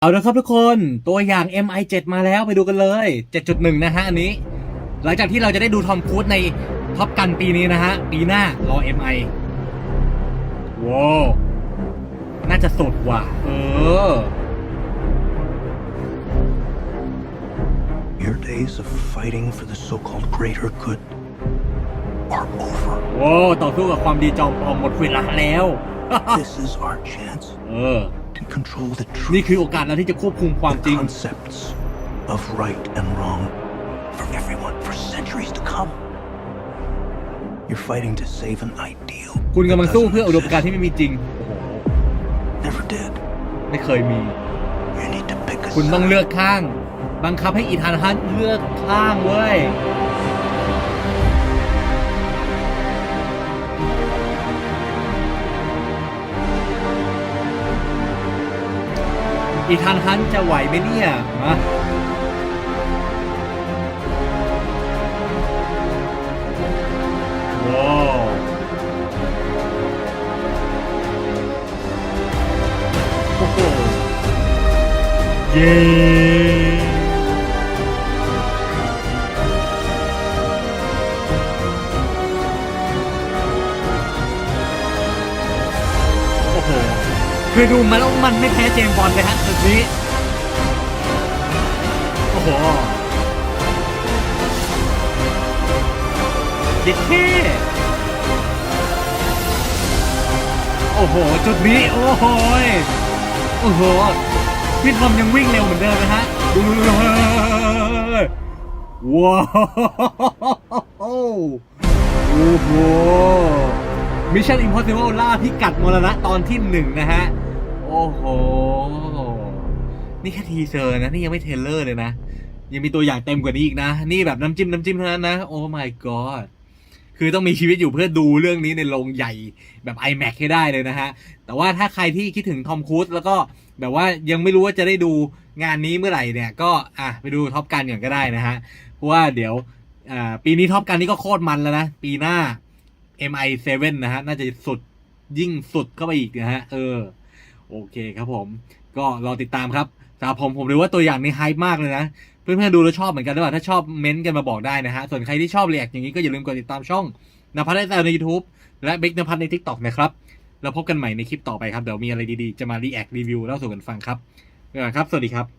เอาละครับทุกคนตัวอย่าง MI7 มาแล้วไปดูกันเลย 7.1 นะฮะอันนี้ หลังจากที่เราจะได้ดูทอมครูซในท็อปกันปีนี้นะฮะ ปีหน้ารอ MI ว้าวน่าจะสุดว่ะ เออ Your days of fighting for the so-called greater good are over. โว้ต่อสู้กับความดีจอมปลอมหมดเวลาแล้ว This is our chance เออ to control the นี่ truth, คือโอกาสแล้วที่จะควบคุมความจริ the ง concepts of right and wrong for everyone for centuries to come. You're fighting to save an ideal คุณกำลังสู้ that เพื่ออุดม doesn't การณ์ที่ exist. ไม่มีจริงโอ้โห Never did. ไม่เคยมี You need to pick a คุณต้อง side. เลือกข้าง บังคับให้อีธานฮันต์เลือกข้างเว้ย อีธานฮันจะไหวไหมเนี่ยมาว้าวโอ้โหเย้ คือดูมันแล้วมันไม่แพ้เจมบอลเลยฮะสุดนี้ โอ้โหเย็ดเท่โอ้โห จุดนี้ โอ้โหยโอ้โหพี่ทอมยังวิ่งเร็วเหมือนเดิมนะฮะดูว้าวโอ้โหมิชชั่นอิมพอสิเบิลล่าพิกัดมรณะตอนที่หนึ่งนะฮะ โอ้โห นี่แค่ทีเซอร์นะ นี่ยังไม่เทเลอร์เลยนะ ยังมีตัวอย่างเต็มกว่านี้อีกนะ นี่แบบน้ำจิ้มน้ำจิ้มเท่านั้นนะ โอ้ my god คือต้องมีชีวิตอยู่เพื่อดูเรื่องนี้ในโรงใหญ่แบบ iMac ให้ได้เลยนะฮะ แต่ว่าถ้าใครที่คิดถึงทอมครูซแล้วก็แบบว่ายังไม่รู้ว่าจะได้ดูงานนี้เมื่อไหร่เนี่ย ก็อะไปดูท็อปกันก่อนก็ได้นะฮะ เพราะว่าเดี๋ยวปีนี้ท็อปกันนี่ก็โคตรมันแล้วนะ ปีหน้า MI7 นะฮะ น่าจะสุดยิ่งสุดเข้าไปอีกนะฮะ เออ โอเคครับผม ก็รอติดตามครับสำหรับผมผมรู้ว่าตัวอย่างนี้ไฮมากเลยนะ เพื่อนๆดูแล้วชอบเหมือนกันหรือเปล่าถ้าชอบเม้นต์กันมาบอกได้นะฮะ ส่วนใครที่ชอบเรียกอย่างนี้ก็อย่าลืมกดติดตามช่องนภัสได้แซวใน YouTube และบิ๊กนภัทรใน TikTok นะครับแล้วพบกันใหม่ในคลิปต่อไปครับ เดี๋ยวมีอะไรดีๆ จะมารีแอครีวิวเล่าสู่กันฟังครับครับ สวัสดีครับ